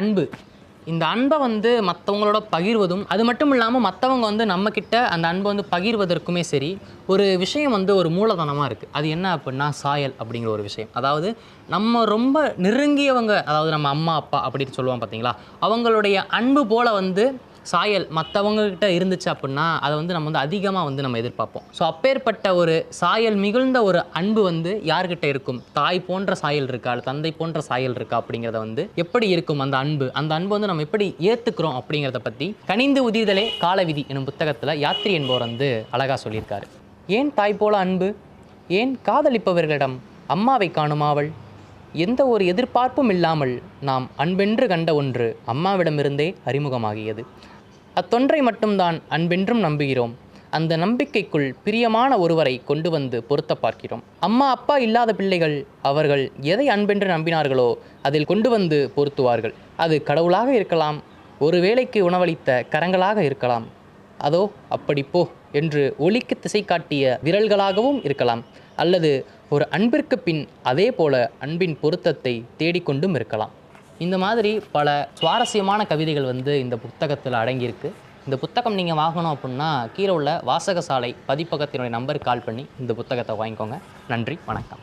அன்பு. இந்த அன்பை வந்து மற்றவங்களோட பகிர்வதும் அது மட்டும் இல்லாமல் மற்றவங்க வந்து நம்மக்கிட்ட அந்த அன்பை வந்து பகிர்வதற்குமே சரி ஒரு விஷயம் வந்து ஒரு மூலதனமாக இருக்குது அது என்ன அப்படின்னா சாயல் அப்படிங்கிற ஒரு விஷயம். அதாவது நம்ம ரொம்ப நெருங்கியவங்க அதாவது நம்ம அம்மா அப்பா அப்படின்னு சொல்லுவோம் பார்த்தீங்களா அவங்களுடைய அன்பு போல் வந்து சாயல் மற்றவங்கக்கிட்ட இருந்துச்சு அப்படின்னா அதை வந்து நம்ம வந்து அதிகமாக வந்து நம்ம எதிர்பார்ப்போம். ஸோ அப்பேற்பட்ட ஒரு சாயல் மிகுந்த ஒரு அன்பு வந்து யார்கிட்ட இருக்கும்? தாய் போன்ற சாயல் இருக்கா? தந்தை போன்ற சாயல் இருக்கா? அப்படிங்கிறத வந்து எப்படி இருக்கும் அந்த அன்பு? அந்த அன்பு வந்து நம்ம எப்படி ஏற்றுக்கிறோம் அப்படிங்கிறத பற்றி கனிந்து உதிர்தலே காலவிதி எனும் புத்தகத்தில் யாத்திரி என்பவர் வந்து அழகாக சொல்லியிருக்காரு. ஏன் தாய் போல அன்பு? ஏன் காதலிப்பவர்களிடம் அம்மாவை காணுமாவள்? எந்த ஒரு எதிர்பார்ப்பும் இல்லாமல் நாம் அன்பென்று கண்ட ஒன்று அம்மாவிடமிருந்தே அறிமுகமாகியது. அத்தொன்றை மட்டும்தான் அன்பென்றும் நம்புகிறோம். அந்த நம்பிக்கைக்குள் பிரியமான ஒருவரை கொண்டு வந்து பொருத்த பார்க்கிறோம். அம்மா அப்பா இல்லாத பிள்ளைகள் அவர்கள் எதை அன்பென்று நம்பினார்களோ அதில் கொண்டு வந்து பொருத்துவார்கள். அது கடவுளாக இருக்கலாம் ஒரு வேளைக்கு உணவளித்த கரங்களாக இருக்கலாம். அதோ அப்படி போ என்று ஒலிக்கு திசை காட்டிய விரல்களாகவும் இருக்கலாம். அல்லது ஒரு அன்பிற்கு பின் அதே போல அன்பின் பொருத்தத்தை தேடிக்கொண்டும் இருக்கலாம். இந்த மாதிரி பல சுவாரஸ்யமான கவிதைகள் வந்து இந்த புத்தகத்தில் அடங்கியிருக்கு. இந்த புத்தகம் நீங்கள் வாங்கணும் அப்படின்னா கீழே உள்ள வாசகசாலை பதிப்பகத்தினுடைய நம்பருக்கு கால் பண்ணி இந்த புத்தகத்தை வாங்கிக்கோங்க. நன்றி வணக்கம்.